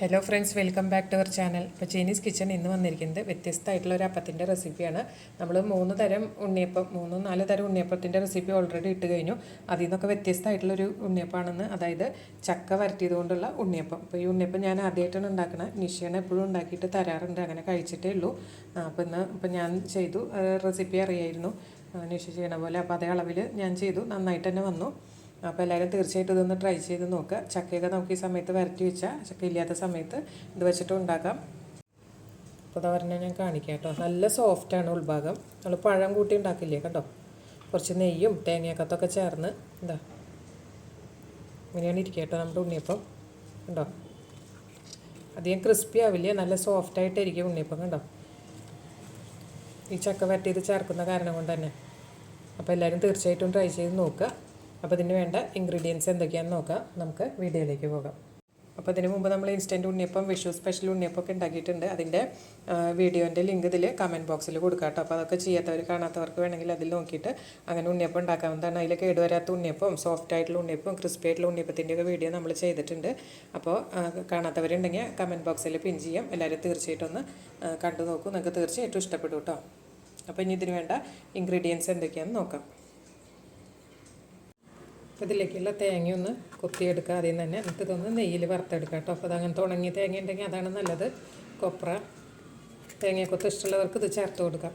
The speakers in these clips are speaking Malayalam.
Hello friends welcome back to our channel ഇപ്പോൾ ചൈനീസ് കിച്ചൺ ഇന്ന് വന്നിരിക്കുന്നത് വ്യത്യസ്തമായിട്ടുള്ള ഒരു അപ്പത്തിന്റെ റെസിപ്പിയാണ് നമ്മൾ മൂന്ന് തരം ഉണ്ണിയപ്പം മൂന്ന് നാല് തരം ഉണ്ണിയപ്പത്തിന്റെ റെസിപ്പി ഓൾറെഡി ഇട്ട് കഴിഞ്ഞു. അതിൽ നിന്നൊക്കെ വ്യത്യസ്തമായിട്ടുള്ളൊരു ഉണ്ണിയപ്പമാണെന്ന് അതായത് ചക്ക വരട്ടിയത് കൊണ്ടുള്ള ഉണ്ണിയപ്പം. അപ്പോൾ ഈ ഉണ്ണിയപ്പം ഞാൻ ആദ്യമായിട്ടാണ് ഉണ്ടാക്കുന്നത് നിഷയാണ് എപ്പോഴും ഉണ്ടാക്കിയിട്ട് തരാറുണ്ട് അങ്ങനെ കഴിച്ചിട്ടേ ഉള്ളൂ. അപ്പോൾ ഇന്ന് ഇപ്പം ഞാൻ ചെയ്തു റെസിപ്പി അറിയായിരുന്നു. നിഷ ചെയ്യണ പോലെ. അപ്പോൾ അതേ അളവിൽ ഞാൻ ചെയ്തു. നന്നായിട്ട് തന്നെ വന്നു. അപ്പോൾ എല്ലാവരും തീർച്ചയായിട്ടും ഇതൊന്ന് ട്രൈ ചെയ്ത് നോക്കുക ചക്കയൊക്കെ നമുക്ക് ഈ സമയത്ത് വരട്ടി വെച്ചാൽ ചക്ക ഇല്ലാത്ത സമയത്ത് ഇത് വെച്ചിട്ട് ഉണ്ടാക്കാം. അപ്പോൾ അതാ പറഞ്ഞാൽ ഞാൻ കാണിക്കാം കേട്ടോ. നല്ല സോഫ്റ്റാണ് ഉൾഭാഗം. നമ്മൾ പഴം കൂട്ടി ഉണ്ടാക്കില്ലേ കേട്ടോ? കുറച്ച് നെയ്യും തേങ്ങയൊക്കത്തൊക്കെ ചേർന്ന് എന്താ ഇങ്ങനെയാണ് ഇരിക്കുക കേട്ടോ നമ്മുടെ ഉണ്ണിയപ്പം. കണ്ടോ? അധികം ക്രിസ്പി ആവില്ല നല്ല സോഫ്റ്റായിട്ടിരിക്കും ഉണ്ണിയപ്പം കണ്ടോ? ഈ ചക്ക വരട്ടിയത് ചേർക്കുന്ന കാരണം കൊണ്ട് തന്നെ. അപ്പോൾ എല്ലാവരും തീർച്ചയായിട്ടും ട്രൈ ചെയ്ത് നോക്കുക. അപ്പോൾ ഇതിന് വേണ്ട ഇൻഗ്രീഡിയൻസ് എന്തൊക്കെയാണെന്ന് നോക്കാം. നമുക്ക് വീഡിയോയിലേക്ക് പോകാം. അപ്പോൾ അതിന് മുമ്പ് നമ്മൾ ഇൻസ്റ്റന്റ് ഉണ്ണിയപ്പം വിഷു സ്പെഷ്യൽ ഉണ്ണിയപ്പം ഒക്കെ ഉണ്ടാക്കിയിട്ടുണ്ട് അതിന്റെ വീഡിയോന്റെ ലിങ്ക് ഇതിൽ കമന്റ് ബോക്സിൽ കൊടുക്കാം കേട്ടോ. അപ്പോൾ അതൊക്കെ ചെയ്യാത്തവർ കാണാത്തവർക്ക് വേണമെങ്കിൽ അതിൽ നോക്കിയിട്ട് അങ്ങനെ ഉണ്ണിയപ്പം ഉണ്ടാക്കാവുന്നതാണ്. അതിൽ കേടുവരാത്ത ഉണ്ണിയപ്പം സോഫ്റ്റ് ആയിട്ടുള്ള ഉണ്ണിയപ്പം ക്രിസ്പി ആയിട്ടുള്ള ഉണ്ണിയപ്പത്തിന്റെയൊക്കെ വീഡിയോ നമ്മൾ ചെയ്തിട്ടുണ്ട്. അപ്പോൾ കാണാത്തവരുണ്ടെങ്കിൽ കമന്റ് ബോക്സിൽ പിൻ ചെയ്യാം. എല്ലാവരും തീർച്ചയായിട്ടും ഒന്ന് കണ്ടു നോക്കൂ. നിങ്ങൾക്ക് തീർച്ചയായിട്ടും ഇഷ്ടപ്പെടും കേട്ടോ. അപ്പോൾ ഇനി ഇതിന് വേണ്ട ഇൻഗ്രീഡിയൻസ് എന്തൊക്കെയാണെന്ന് നോക്കാം. അപ്പോൾ ഇതിലേക്കുള്ള തേങ്ങയൊന്ന് കൊത്തിയെടുക്കുക ആദ്യം തന്നെ. എന്നിട്ട് ഇതൊന്ന് നെയ്യിൽ വറുത്തെടുക്കുക കേട്ടോ. അപ്പോൾ അതങ്ങനത്തെ ഉണങ്ങിയ തേങ്ങ ഉണ്ടെങ്കിൽ അതാണ് നല്ലത്. കൊപ്ര തേങ്ങയൊക്കെ ഇഷ്ടമുള്ളവർക്ക് ഇത് ചേർത്ത് കൊടുക്കാം.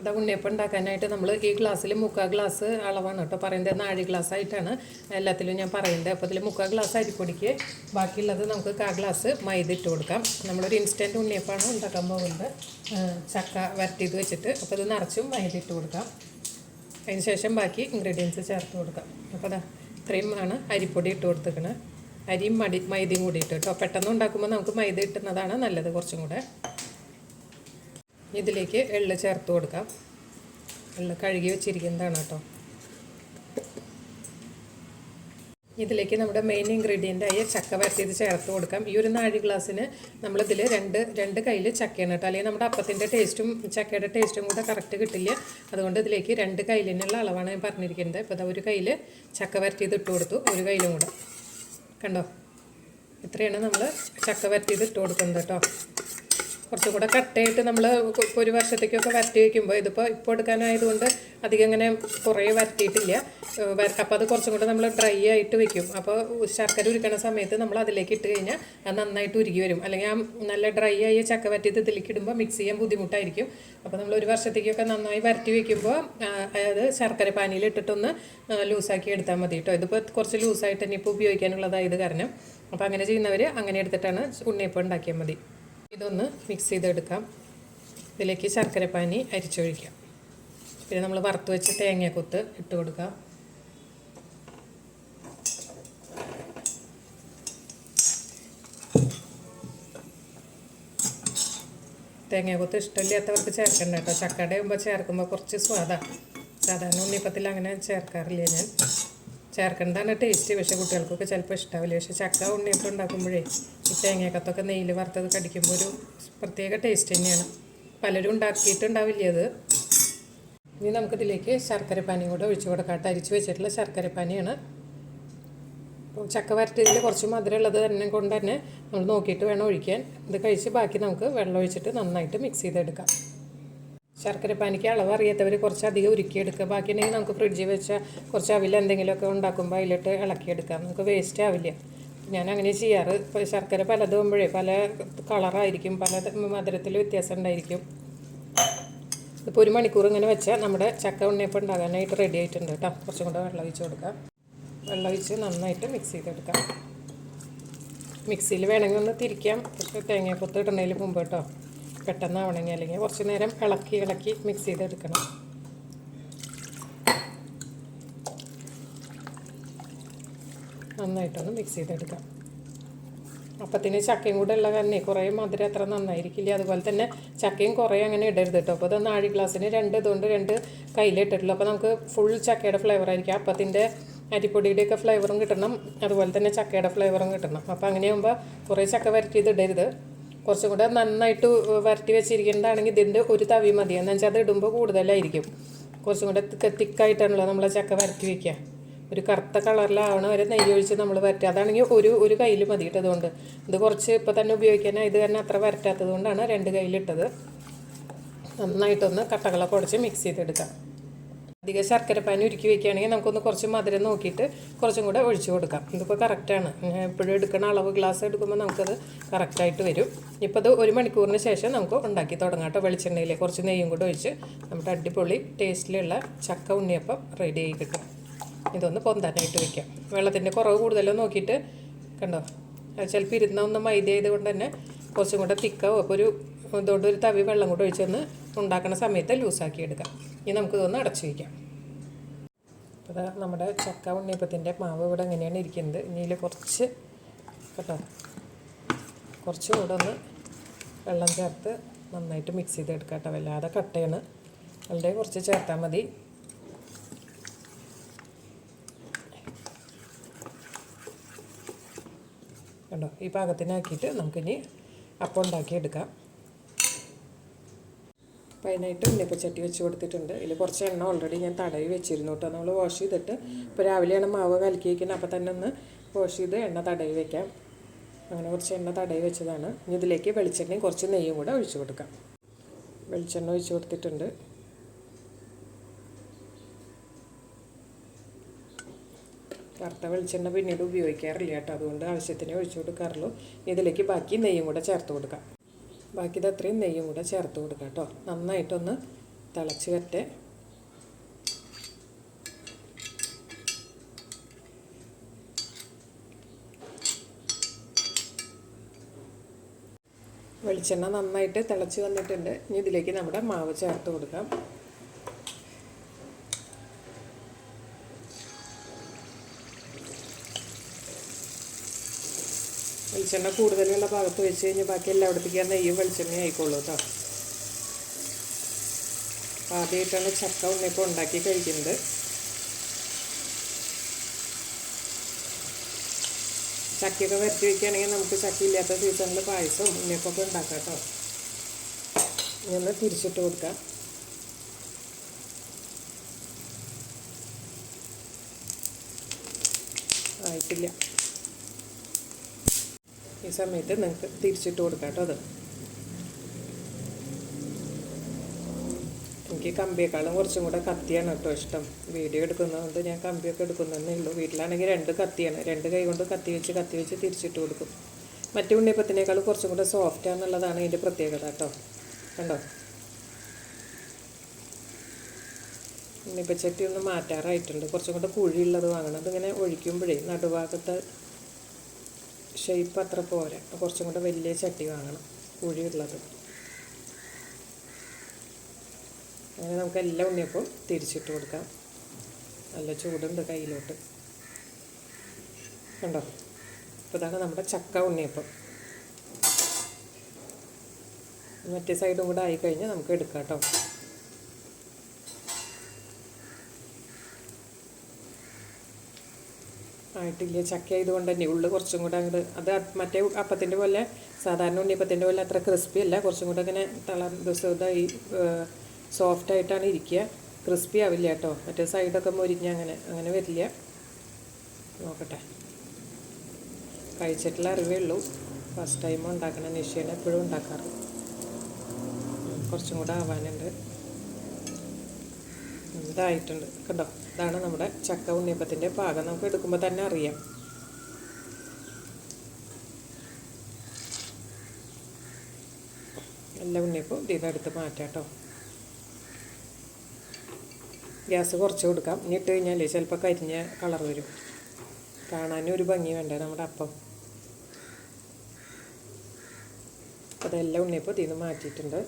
ഇതാ ഉണ്ണിയപ്പം ഉണ്ടാക്കാനായിട്ട് നമ്മൾ ഈ ഗ്ലാസ്സിൽ മുക്കാൽ ഗ്ലാസ് അളവാണ് കേട്ടോ പറയുന്നത്. നാഴി ഗ്ലാസ് ആയിട്ടാണ് എല്ലാത്തിലും ഞാൻ പറയുന്നത്. അപ്പോൾ ഇതിൽ മുക്കാൽ ഗ്ലാസ് അരിപ്പൊടിക്ക് ബാക്കിയുള്ളത് നമുക്ക് കാ ഗ്ലാസ് മൈദ ഇട്ട് കൊടുക്കാം. നമ്മളൊരു ഇൻസ്റ്റന്റ് ഉണ്ണിയപ്പമാണ് ഉണ്ടാക്കാൻ പോകുന്നത്. ചക്ക വരട്ടിയത് വെച്ചിട്ട്. അപ്പോൾ ഇത് നിറച്ചും മൈദ ഇട്ട് കൊടുക്കാം. അതിന് ശേഷം ബാക്കി ഇൻഗ്രീഡിയൻസ് ചേർത്ത് കൊടുക്കാം. അപ്പോൾ അതാ ഇത്രയും ആണ് അരിപ്പൊടി ഇട്ട് കൊടുത്തേക്കണേ അരിയും മടി മൈദയും കൂടി ഇട്ട് കേട്ടോ. പെട്ടെന്ന് ഉണ്ടാക്കുമ്പോൾ നമുക്ക് മൈദ ഇട്ടുന്നതാണ് നല്ലത് കുറച്ചും കൂടെ. ഇതിലേക്ക് എള്ള് ചേർത്ത് കൊടുക്കാം. എള്ള് കഴുകി വെച്ചിരിക്കുന്നതാണ് കേട്ടോ. ഇതിലേക്ക് നമ്മുടെ മെയിൻ ഇൻഗ്രീഡിയന്റ് ആയ ചക്ക വരട്ടിയത് ചേർത്ത് കൊടുക്കാം. ഈ ഒരു നാഴി ഗ്ലാസ്സിന് നമ്മളിതിൽ രണ്ട് രണ്ട് കയ്യിൽ ചക്കയാണ് കേട്ടോ. അല്ലെങ്കിൽ നമ്മുടെ അപ്പത്തിന്റെ ടേസ്റ്റും ചക്കയുടെ ടേസ്റ്റും കൂടെ കറക്റ്റ് കിട്ടില്ല. അതുകൊണ്ട് ഇതിലേക്ക് രണ്ട് കയ്യിലിനുള്ള അളവാണ് ഞാൻ പറഞ്ഞിരിക്കുന്നത്. ഇപ്പോൾ ഇതാ ഒരു കയ്യിൽ ചക്ക വരട്ടിയത് ഇട്ട് കൊടുത്തു. ഒരു കയ്യിലും കൂടെ. കണ്ടോ? ഇത്രയാണ് നമ്മൾ ചക്ക വരട്ടിയത് ഇട്ട് കൊടുക്കുന്നത് കേട്ടോ. കുറച്ചും കൂടെ കട്ടയായിട്ട് നമ്മൾ ഒരു വർഷത്തേക്കൊക്കെ വരട്ടി വയ്ക്കുമ്പോൾ ഇതിപ്പോൾ ഇപ്പോൾ എടുക്കാനായതുകൊണ്ട് അധികം ഇങ്ങനെ കുറേ വരട്ടിയിട്ടില്ല. അപ്പോൾ അത് കുറച്ചും കൂടെ നമ്മൾ ഡ്രൈ ആയിട്ട് വെക്കും. അപ്പോൾ ശർക്കര ഉരുക്കണ സമയത്ത് നമ്മൾ അതിലേക്ക് ഇട്ട് കഴിഞ്ഞാൽ അത് നന്നായിട്ട് ഉരുകി വരും. അല്ലെങ്കിൽ ആ നല്ല ഡ്രൈ ആയ ചക്ക വരട്ടിയത് ഇതിലേക്ക് ഇടുമ്പോൾ മിക്സ് ചെയ്യാൻ ബുദ്ധിമുട്ടായിരിക്കും. അപ്പോൾ നമ്മൾ ഒരു വർഷത്തേക്കൊക്കെ നന്നായി വരട്ടി വെക്കുമ്പോൾ അത് ശർക്കര പാനിയിൽ ഇട്ടിട്ടൊന്ന് ലൂസാക്കി എടുത്താൽ മതി കേട്ടോ ഇതിപ്പോൾ കുറച്ച് ലൂസായിട്ട് തന്നെ ഇപ്പോൾ ഉപയോഗിക്കാനുള്ളതായത് കാരണം. അപ്പോൾ അങ്ങനെ ചെയ്യുന്നവർ അങ്ങനെ എടുത്തിട്ടാണ് ഉണ്ണിയപ്പം ഉണ്ടാക്കിയാൽ മതി. ഇതൊന്ന് മിക്സ് ചെയ്തെടുക്കാം. ഇതിലേക്ക് ശർക്കരപ്പാനി അരിച്ചൊഴിക്കാം. പിന്നെ നമ്മൾ വറുത്ത് വെച്ച് തേങ്ങയൊക്കൊത്ത് ഇട്ട് കൊടുക്കാം. തേങ്ങയൊക്കൊത്ത് ഇഷ്ടമില്ലാത്തവർക്ക് ചേർക്കണ്ട കേട്ടോ. ചക്കയുടെ ആകുമ്പോൾ ചേർക്കുമ്പോൾ കുറച്ച് സ്വാദാണ് സാധാരണ ഉണ്ണിപ്പത്തിൽ അങ്ങനെ ചേർക്കാറില്ല ഞാൻ. ചേർക്കേണ്ടതാണ് ടേസ്റ്റ് പക്ഷേ കുട്ടികൾക്കൊക്കെ ചിലപ്പോൾ ഇഷ്ടാവില്ല. പക്ഷേ ചക്ക ഉണ്ണിയപ്പം ഉണ്ടാക്കുമ്പോഴേ ഈ തേങ്ങക്കത്തൊക്കെ നെയ്യിൽ വറുത്തത് കടിക്കുമ്പോൾ ഒരു പ്രത്യേക ടേസ്റ്റ് തന്നെയാണ്. പലരും ഉണ്ടാക്കിയിട്ടുണ്ടാവില്ല അത്? ഇനി നമുക്കിതിലേക്ക് ശർക്കരപ്പാനിയും കൂടെ ഒഴിച്ചു കൊടുക്കാം. അരിച്ച് വെച്ചിട്ടുള്ള ശർക്കരപ്പാനിയാണ്. അപ്പോൾ ചക്ക വരട്ടിയതിൽ കുറച്ച് മധുരമുള്ളത് തന്നെ കൊണ്ട് തന്നെ നമ്മൾ നോക്കിയിട്ട് വേണം ഒഴിക്കാൻ. ഇത് കഴിച്ച് ബാക്കി നമുക്ക് വെള്ളം ഒഴിച്ചിട്ട് നന്നായിട്ട് മിക്സ് ചെയ്തെടുക്കാം. ശർക്കര പാനിക്ക് അളവ് അറിയാത്തവർ കുറച്ച് അധികം ഉരുക്കിയെടുക്കുക ബാക്കിയുണ്ടെങ്കിൽ നമുക്ക് ഫ്രിഡ്ജിൽ വെച്ച കുറച്ച് അവിൽ എന്തെങ്കിലുമൊക്കെ ഉണ്ടാക്കുമ്പോൾ അതിലിട്ട് ഇളക്കിയെടുക്കാം. നമുക്ക് വേസ്റ്റ് ആവില്ല. ഞാൻ അങ്ങനെ ചെയ്യാറ്. ഇപ്പോൾ ശർക്കര പലതുമ്പോഴേ പല കളറായിരിക്കും പല മധുരത്തിൽ വ്യത്യാസം ഉണ്ടായിരിക്കും. ഇപ്പോൾ ഒരു മണിക്കൂർ ഇങ്ങനെ വെച്ചാൽ നമ്മുടെ ചക്ക ഉണ്ണിയപ്പം ഉണ്ടാകാനായിട്ട് റെഡി ആയിട്ടുണ്ട് കേട്ടോ കുറച്ചും കൂടെ വെള്ളം ഒഴിച്ച് കൊടുക്കാം. വെള്ളം ഒഴിച്ച് നന്നായിട്ട് മിക്സ് ചെയ്തെടുക്കാം. മിക്സിയിൽ വേണമെങ്കിൽ ഒന്ന് തിരിക്കാം. പക്ഷേ തേങ്ങാക്കൊത്ത് ഇടുന്നതിന് മുമ്പ് കേട്ടോ പെട്ടെന്ന് ആവണമെങ്കിൽ അല്ലെങ്കിൽ കുറച്ച് നേരം ഇളക്കി ഇളക്കി മിക്സ് ചെയ്തെടുക്കണം. നന്നായിട്ടൊന്ന് മിക്സ് ചെയ്തെടുക്കാം. അപ്പത്തിന് ചക്കയും കൂടെ ഉള്ള കാരണം കുറേ മധുരം അത്ര നന്നായിരിക്കില്ല. അതുപോലെ തന്നെ ചക്കയും കുറേ അങ്ങനെ ഇടരുത് കേട്ടോ. അപ്പോൾ ഇത് നാഴി ഗ്ലാസ്സിന് രണ്ട് ഇതുകൊണ്ട് രണ്ട് കയ്യിലിട്ടിട്ടുള്ളൂ. അപ്പോൾ നമുക്ക് ഫുൾ ചക്കയുടെ ഫ്ലേവർ ആയിരിക്കും. അപ്പത്തിന്റെ അരിപ്പൊടിയുടെയൊക്കെ ഫ്ലേവറും കിട്ടണം. അതുപോലെ തന്നെ ചക്കയുടെ ഫ്ലേവറും കിട്ടണം. അപ്പോൾ അങ്ങനെയാകുമ്പോൾ കുറേ ചക്ക വരട്ടിയത് ഇടരുത്. കുറച്ചും കൂടെ നന്നായിട്ട് വരട്ടി വെച്ചിരിക്കേണ്ടതാണെങ്കിൽ ഇതിന്റെ ഒരു തവി മതി. എന്ന് വെച്ചാൽ അത് ഇടുമ്പോൾ കൂടുതലായിരിക്കും. കുറച്ചും കൂടെ തിക്കായിട്ടാണല്ലോ നമ്മൾ ചക്ക വരട്ടി വെക്കുക. ഒരു കറുത്ത കളറിലാവണ വരെ നെയ്യ് ഒഴിച്ച് നമ്മൾ വരട്ടുക. അതാണെങ്കിൽ ഒരു ഒരു കയ്യിൽ മതി ഇട്ടതുകൊണ്ട് ഇത് കുറച്ച് ഇപ്പോൾ തന്നെ ഉപയോഗിക്കാനാണ് ഇത് തന്നെ അത്ര വരട്ടാത്തത് കൊണ്ടാണ് രണ്ട് കയ്യിലിട്ടത്. നന്നായിട്ടൊന്ന് കട്ടകളൊക്കെ ഉടച്ച് മിക്സ് ചെയ്തെടുക്കാം. ശർക്കര പാനി ഉരുക്കി വെക്കുകയാണെങ്കിൽ നമുക്കൊന്ന് കുറച്ച് മധുരം നോക്കിയിട്ട് കുറച്ചും കൂടെ ഒഴിച്ചു കൊടുക്കാം. ഇതിപ്പോൾ കറക്റ്റാണ് എപ്പോഴും എടുക്കുന്ന അളവ് ഗ്ലാസ് എടുക്കുമ്പോൾ നമുക്കത് കറക്റ്റായിട്ട് വരും. ഇപ്പോൾ അത് ഒരു മണിക്കൂറിന് ശേഷം നമുക്ക് ഉണ്ടാക്കി തുടങ്ങാം കേട്ടോ വെളിച്ചെണ്ണയിൽ കുറച്ച് നെയ്യും കൂടെ ഒഴിച്ച് നമ്മുടെ അടിപൊളി ടേസ്റ്റിലുള്ള ചക്ക ഉണ്ണിയപ്പം റെഡി ആയി കിട്ടും. ഇതൊന്ന് പൊന്താനായിട്ട് വെക്കാം. വെള്ളത്തിന്റെ കുറവ് കൂടുതലോ നോക്കിയിട്ട് കണ്ടോ? ചിലപ്പോൾ ഇരുന്ന ഒന്ന് മൈദ ആയതുകൊണ്ട് തന്നെ കുറച്ചും കൂടെ തിക്കാവും. അപ്പോൾ ഒരു ഇതുകൊണ്ട് ഒരു തവി വെള്ളം കൂടെ ഒഴിച്ചൊന്ന് ഉണ്ടാക്കുന്ന സമയത്ത് ലൂസാക്കി എടുക്കാം. ഇനി നമുക്ക് ഇതൊന്ന് അടച്ചു വയ്ക്കാം അപ്പോൾ നമ്മുടെ ചക്ക ഉണ്ണിയപ്പത്തിന്റെ മാവ് ഇവിടെ എങ്ങനെയാണ് ഇരിക്കുന്നത്. ഇനിയിൽ കുറച്ച് കേട്ടോ കുറച്ചും കൂടെ ഒന്ന് വെള്ളം ചേർത്ത് നന്നായിട്ട് മിക്സ് ചെയ്തെടുക്കാം കേട്ടോ. വല്ലാതെ കട്ടയാണ്. വളരെ കുറച്ച് ചേർത്താൽ മതി. കണ്ടോ? ഈ പാകത്തിനാക്കിയിട്ട് നമുക്കിനി അപ്പം ഉണ്ടാക്കിയെടുക്കാം. അപ്പോൾ അതിനായിട്ട് ഉണ്ണിയപ്പച്ചട്ടി വെച്ച് കൊടുത്തിട്ടുണ്ട്. ഇതിൽ കുറച്ച് എണ്ണ ഓൾറെഡി ഞാൻ തടവി വെച്ചിരുന്നു കേട്ടോ നമ്മൾ വാഷ് ചെയ്തിട്ട് ഇപ്പോൾ രാവിലെയാണ് മാവ് കലക്കി വയ്ക്കുന്നത് അപ്പോൾ തന്നെ ഒന്ന് വാഷ് ചെയ്ത് എണ്ണ തടവി വെക്കാം. അങ്ങനെ കുറച്ച് എണ്ണ തടവി വെച്ചതാണ്. ഇനി ഇതിലേക്ക് വെളിച്ചെണ്ണയും കുറച്ച് നെയ്യും കൂടെ ഒഴിച്ചു കൊടുക്കാം. വെളിച്ചെണ്ണ ഒഴിച്ചു കൊടുത്തിട്ടുണ്ട്. വറുത്ത വെളിച്ചെണ്ണ പിന്നീട് ഉപയോഗിക്കാറില്ല കേട്ടോ. അതുകൊണ്ട് ആവശ്യത്തിന് ഒഴിച്ചു കൊടുക്കാറുള്ളൂ. ഇതിലേക്ക് ബാക്കി നെയ്യും കൂടെ ചേർത്ത് കൊടുക്കാം. ബാക്കി അത്രയും നെയ്യും കൂടെ ചേർത്ത് കൊടുക്കാം കേട്ടോ. നന്നായിട്ടൊന്ന് തിളച്ച് വരട്ടെ. വെളിച്ചെണ്ണ നന്നായിട്ട് തിളച്ച് വന്നിട്ടുണ്ട്. ഇനി ഇതിലേക്ക് നമ്മുടെ മാവ് ചേർത്ത് കൊടുക്കാം. വെളിച്ചെണ്ണ കൂടുതലുള്ള ഭാഗത്ത് വെച്ച് കഴിഞ്ഞാൽ ബാക്കി എല്ലായിടത്തേക്കും നെയ്യും വെളിച്ചെണ്ണ ആയിക്കോളൂ കേട്ടോ. ആദ്യമായിട്ടാണ് ചക്ക ഉണ്ണിയപ്പം ഉണ്ടാക്കി കഴിക്കുന്നത്. ചക്കയൊക്കെ വരട്ടി വയ്ക്കുകയാണെങ്കിൽ നമുക്ക് ചക്ക ഇല്ലാത്ത സീസണിൽ പായസവും ഉണ്ണിയപ്പമൊക്കെ ഉണ്ടാക്കാം കേട്ടോ. ഞങ്ങൾ തിരിച്ചിട്ട് കൊടുക്കാം. ആയിട്ടില്ല. ഈ സമയത്ത് നിങ്ങൾക്ക് തിരിച്ചിട്ട് കൊടുക്കാം കേട്ടോ അത്. എനിക്ക് കമ്പിയേക്കാളും കുറച്ചും കൂടെ കത്തിയാണ് കേട്ടോ ഇഷ്ടം. വീഡിയോ എടുക്കുന്നതുകൊണ്ട് ഞാൻ കമ്പിയൊക്കെ എടുക്കുന്നതന്നേ ഉള്ളൂ. വീട്ടിലാണെങ്കിൽ രണ്ട് കത്തിയാണ്. രണ്ട് കൈ കൊണ്ട് കത്തി വെച്ച് കത്തി വെച്ച് തിരിച്ചിട്ട് കൊടുക്കും. മറ്റു ഉണ്ണിയപ്പത്തിനേക്കാളും കുറച്ചും കൂടെ സോഫ്റ്റ് ആണെന്നുള്ളതാണ് ഇതിന്റെ പ്രത്യേകത കേട്ടോ. കണ്ടോ? ഉണ്ണിപ്പച്ചട്ടി ഒന്ന് മാറ്റാറായിട്ടുണ്ട്. കുറച്ചും കൂടെ കുഴിയുള്ളത് വാങ്ങണം. അതിങ്ങനെ ഒഴിക്കുമ്പോഴേ നടുഭാഗത്ത് ഷേപ്പ് അത്ര പോരാ. കുറച്ചും കൂടെ വലിയ ചട്ടി വാങ്ങണം. കുഴിയുള്ളത് അങ്ങനെ നമുക്ക് എല്ലാ ഉണ്ണിയപ്പം തിരിച്ചിട്ട് കൊടുക്കാം. നല്ല ചൂടുണ്ട് കയ്യിലോട്ട്. കണ്ടോ? അപ്പോൾ ഇതാണ് നമ്മുടെ ചക്ക ഉണ്ണിയപ്പം. മറ്റേ സൈഡും കൂടെ ആയിക്കഴിഞ്ഞാൽ നമുക്ക് എടുക്കാം കേട്ടോ. ആയിട്ടില്ല. ചക്ക ആയതുകൊണ്ട് തന്നെ ഉള്ളു കുറച്ചും കൂടെ അങ്ങോട്ട് അത് മറ്റേ അപ്പത്തിന്റെ പോലെ സാധാരണ ഉണ്ണിയപ്പത്തിന്റെ പോലെ അത്ര ക്രിസ്പി അല്ല. കുറച്ചും കൂടെ അങ്ങനെ തള ഇതായി സോഫ്റ്റ് ആയിട്ടാണ് ഇരിക്കുക. ക്രിസ്പി ആവില്ല കേട്ടോ. മറ്റേ സൈഡൊക്കെ മൊരിഞ്ഞ അങ്ങനെ അങ്ങനെ വരില്ല. നോക്കട്ടെ. കഴിച്ചിട്ടുള്ള അറിവേ ഉള്ളൂ. ഫസ്റ്റ് ടൈം ഉണ്ടാക്കണ നിശ്ചയാണ് എപ്പോഴും ഉണ്ടാക്കാറ്. കുറച്ചും കൂടെ ആവാനുണ്ട്. ഇതായിട്ടുണ്ട്. കണ്ടോ? ഇതാണ് നമ്മുടെ ചക്ക ഉണ്ണിയപ്പത്തിന്റെ പാകം. നമുക്ക് എടുക്കുമ്പോൾ തന്നെ അറിയാം. എല്ലാ ഉണ്ണിയപ്പം. ഇതിനെടുത്ത് മാറ്റാം കേട്ടോ. ഗ്യാസ് കുറച്ച് കൊടുക്കാം. ഇനി ഇട്ട് കഴിഞ്ഞാൽ ചിലപ്പോൾ കരിഞ്ഞ കളർ വരും. കാണാനും ഒരു ഭംഗി വേണ്ടേ നമ്മുടെ അപ്പം? അതെല്ലാം ഉണ്ണിയപ്പം ഇതിൽ നിന്ന് മാറ്റിയിട്ടുണ്ട്.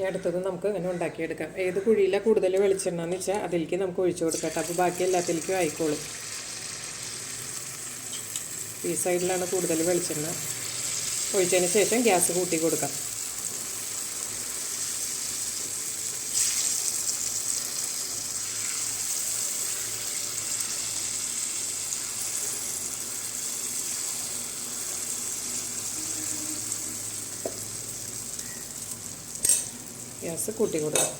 ഇനി അടുത്തത് നമുക്ക് ഇങ്ങനെ ഉണ്ടാക്കിയെടുക്കാം. ഏത് കുഴിയിലാണ് കൂടുതൽ വെളിച്ചെണ്ണ എന്ന് വെച്ചാൽ അതിലേക്ക് നമുക്ക് ഒഴിച്ചു കൊടുക്കട്ടെ. അപ്പോൾ ബാക്കി എല്ലാത്തിലേക്കും ആയിക്കോളും. ഈ സൈഡിലാണ് കൂടുതൽ വെളിച്ചെണ്ണ. ഒഴിച്ചതിന് ശേഷം ഗ്യാസ് കൂട്ടി കൊടുക്കാം. ഗ്യാസ് കൂട്ടി കൊടുക്കാം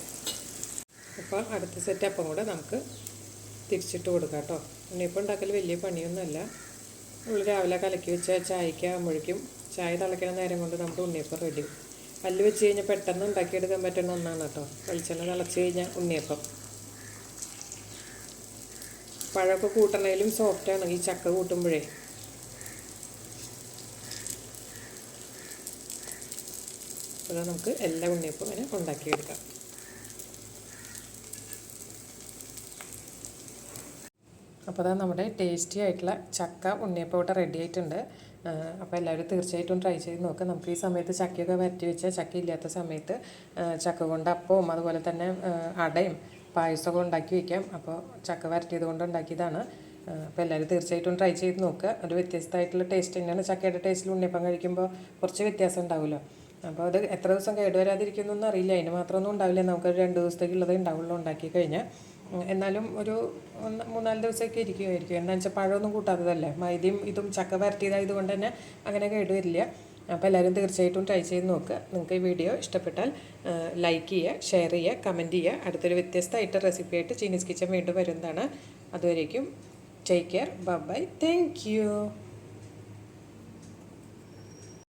അപ്പോൾ അടുത്ത സെറ്റ് അപ്പം കൂടെ നമുക്ക് തിരിച്ചിട്ട് കൊടുക്കാം കേട്ടോ ഉണ്ണിയപ്പം ഉണ്ടാക്കൽ വലിയ പണിയൊന്നുമല്ല. നമ്മൾ രാവിലെ കലക്കി വെച്ച ചായക്ക് ആകുമ്പോഴേക്കും ചായ തിളയ്ക്കണ നേരം കൊണ്ട് നമ്മുടെ ഉണ്ണിയപ്പം റെഡി പല്ല് വെച്ച് കഴിഞ്ഞാൽ പെട്ടെന്ന് ഉണ്ടാക്കിയെടുക്കാൻ പറ്റുന്ന ഒന്നാണ് കേട്ടോ വെളിച്ചെണ്ണ തിളച്ച് കഴിഞ്ഞാൽ ഉണ്ണിയപ്പം. പഴമൊക്കെ കൂട്ടണേലും സോഫ്റ്റാണ് ഈ ചക്ക കൂട്ടുമ്പോഴേ. അപ്പോൾ നമുക്ക് എല്ലാ ഉണ്ണിയപ്പം ഇങ്ങനെ ഉണ്ടാക്കിയെടുക്കാം അപ്പോൾ അതാ നമ്മുടെ ടേസ്റ്റി ആയിട്ടുള്ള ചക്ക ഉണ്ണിയപ്പം ഇവിടെ റെഡി ആയിട്ടുണ്ട് അപ്പോൾ എല്ലാവരും തീർച്ചയായിട്ടും ട്രൈ ചെയ്ത് നോക്കുക നമുക്ക് ഈ സമയത്ത് ചക്കയൊക്കെ വരട്ടി വെച്ചാൽ ചക്ക ഇല്ലാത്ത സമയത്ത് ചക്ക കൊണ്ട് അപ്പവും അതുപോലെ തന്നെ അടയും പായസമൊക്കെ ഉണ്ടാക്കി വയ്ക്കാം അപ്പോൾ ചക്ക വരട്ടിയത് കൊണ്ട് ഉണ്ടാക്കിയതാണ്. അപ്പോൾ എല്ലാവരും തീർച്ചയായിട്ടും ട്രൈ ചെയ്ത് നോക്കുക ഒരു വ്യത്യസ്തമായിട്ടുള്ള ടേസ്റ്റ് തന്നെയാണ് ചക്കയുടെ ടേസ്റ്റിൽ ഉണ്ണിയപ്പം കഴിക്കുമ്പോൾ കുറച്ച് വ്യത്യാസം ഉണ്ടാവുമല്ലോ. അപ്പോൾ അത് എത്ര ദിവസം കേടുവരാതിരിക്കുന്നൊന്നും അറിയില്ല. അതിന് മാത്രമൊന്നും ഉണ്ടാവില്ല. നമുക്കൊരു രണ്ട് ദിവസത്തേക്കുള്ളത് ഉണ്ടാവുള്ളൂ ഉണ്ടാക്കി കഴിഞ്ഞാൽ. എന്നാലും ഒരു മൂന്നാൽ ദിവസമൊക്കെ ഇരിക്കുമായിരിക്കും എന്താണെന്ന് വെച്ചാൽ പഴമൊന്നും കൂട്ടാത്തതല്ലേ? മൈദയും ഇതും ചക്ക വരട്ടിയതായത് കൊണ്ട് തന്നെ അങ്ങനെ കേടുവരില്ല. അപ്പോൾ എല്ലാവരും തീർച്ചയായിട്ടും ട്രൈ ചെയ്ത് നോക്കുക. നിങ്ങൾക്ക് ഈ വീഡിയോ ഇഷ്ടപ്പെട്ടാൽ ലൈക്ക് ചെയ്യുക ഷെയർ ചെയ്യുക കമന്റ് ചെയ്യുക. അടുത്തൊരു വ്യത്യസ്തമായിട്ട് റെസിപ്പി ആയിട്ട് ചീനീസ് കിച്ചൻ വീണ്ടും വരുന്നതാണ്. അതുവരേക്കും take care bye thank you